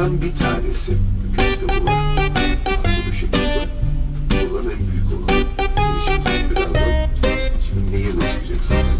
Bunlardan bir tanesi. İşte bu var. Aslında bu şekilde. Bunların en büyük olanı. Şimdi birazdan şimdi nehirle çıkacak zaten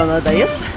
ようのだよ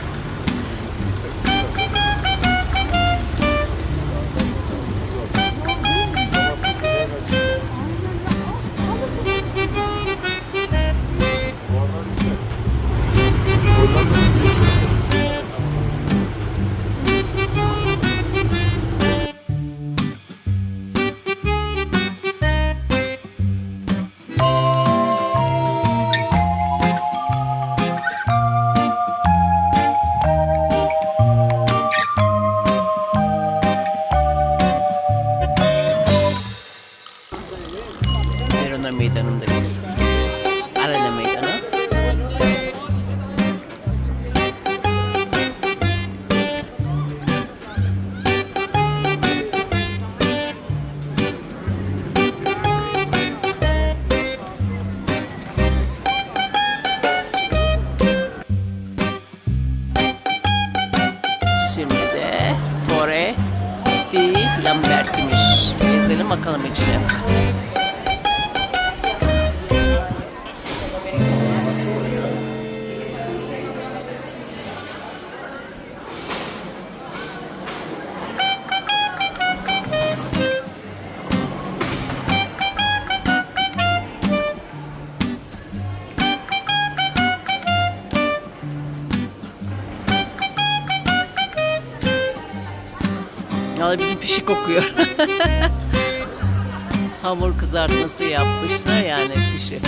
pişi kokuyor. Hamur kızartması yapmışlar yani pişi.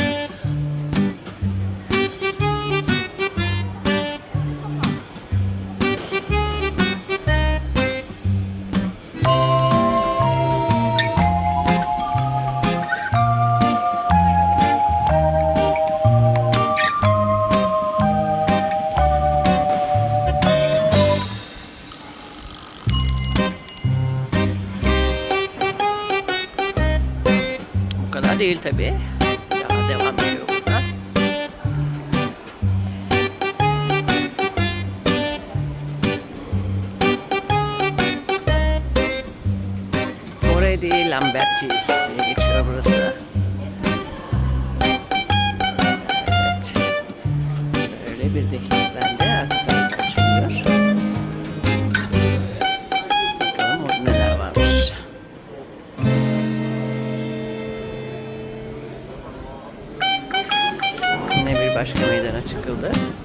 Değil tabi. Daha devam ediyor burada. Torre di Lamberti diye geçiyor burası. Evet. Böyle bir dehlizden Yine bir başka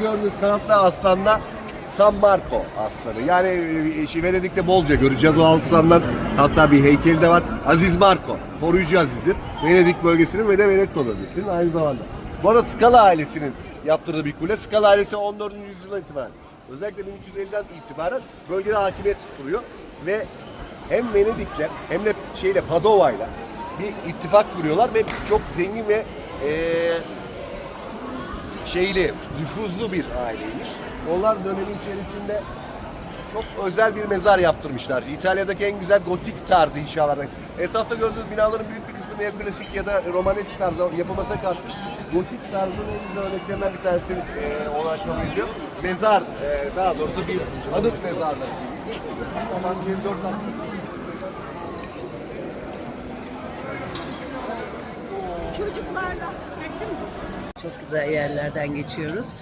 gördüğünüz kanatlı aslanda San Marco aslanı. Yani e, şey, Venedik'te bolca göreceğiz o aslandan. Hatta bir heykeli de var. Aziz Marco. Koruyucu Aziz'dir. Venedik bölgesinin ve de Veneto bölgesinin aynı zamanda. Bu arada Scala ailesinin yaptırdığı bir kule. Scala ailesi 14. yüzyıldan itibaren özellikle 1350'den itibaren bölgede hakimiyet kuruyor ve hem Venedik'le hem de şeyle Padova'yla bir ittifak kuruyorlar ve çok zengin ve eee şeyli, nüfuzlu bir aileymiş. Onlar dönemi içerisinde çok özel bir mezar yaptırmışlar. İtalya'daki en güzel gotik tarzı inşalardan. Etrafta gördüğünüz binaların büyük bir kısmı neoklasik ya da romanesk tarzda yapılmasına karşı gotik tarzının en güzel örneklerinden bir tanesi e, olarak kabul ediyor. Mezar, e, daha doğrusu bir anıt mezarları. Ama 24 katlı Çocuklarla. Çektin mi? Çok güzel yerlerden geçiyoruz.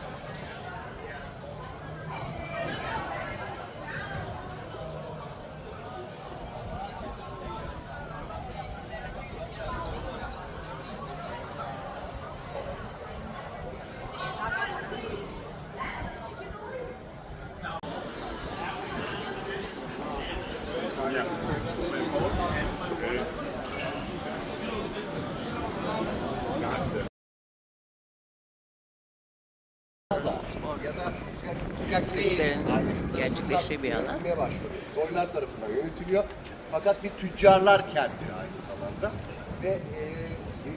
Spor. ailesi gerçekleştiği bir başlıyor. Soylar tarafından yönetiliyor. Fakat bir tüccarlar kenti aynı zamanda. Ve e,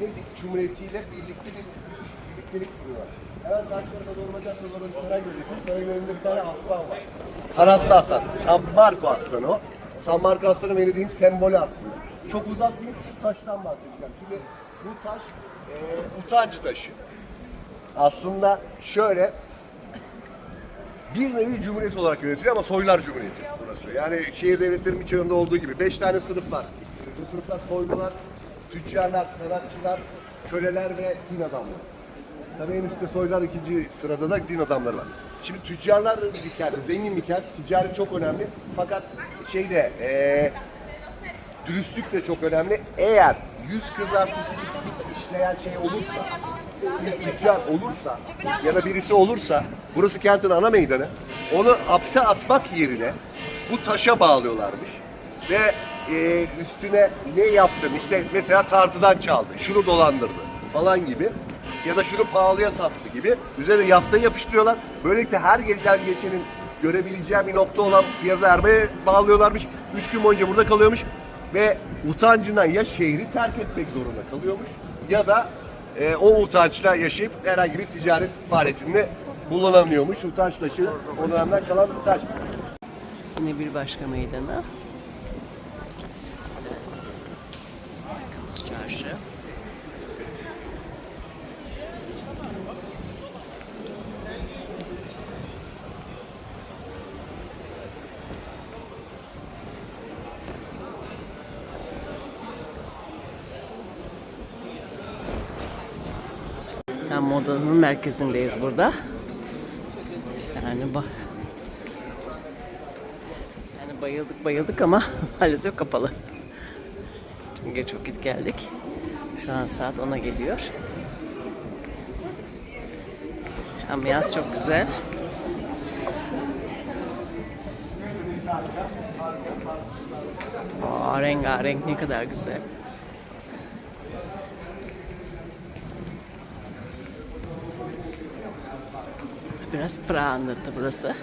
Venedik Cumhuriyeti ile birlikte bir birliktelik kuruyorlar. Hemen karşı tarafa doğru orada bir saray görüyorsunuz. Sarayın önünde bir tane aslan var. Kanatlı aslan. San Marco aslanı o. San Marco aslanı Venedik'in sembolü aslında. Çok uzatmayayım şu taştan bahsedeceğim. Şimdi bu taş e, utanç taşı. Aslında şöyle bir nevi cumhuriyet olarak yönetiliyor ama soylar cumhuriyeti burası. Yani şehir devletlerinin birçoğunda olduğu gibi beş tane sınıf var. Bu sınıflar soylular, tüccarlar, sanatçılar, köleler ve din adamları. Tabii en üstte soylar ikinci sırada da din adamları var. Şimdi tüccarlar bir kent, zengin bir kent. Ticaret çok önemli. Fakat şeyde eee dürüstlük de çok önemli. Eğer yüz kızartıcı işleyen şey olursa, tüccar olursa ya da birisi olursa, burası kentin ana meydanı. Onu hapse atmak yerine bu taşa bağlıyorlarmış. Ve e, üstüne ne yaptın? İşte mesela tartıdan çaldı, şunu dolandırdı falan gibi. Ya da şunu pahalıya sattı gibi. Üzerine yaftayı yapıştırıyorlar. Böylelikle her gelen geçenin görebileceği bir nokta olan piyasa erbeye bağlıyorlarmış. Üç gün boyunca burada kalıyormuş ve utancından ya şehri terk etmek zorunda kalıyormuş ya da e, o utançla yaşayıp herhangi bir ticaret faaliyetinde bulunamıyormuş. Utanç taşı o dönemden kalan bir taş. Yine bir başka meydana. Arkamız Tam modanın merkezindeyiz burada. Yani bak. Yani bayıldık bayıldık ama maalesef kapalı. Çünkü geç vakit geldik. Şu an saat 10'a geliyor. Ambiyans çok güzel. Aa, rengarenk ne kadar güzel. Biraz Prag anlattı burası.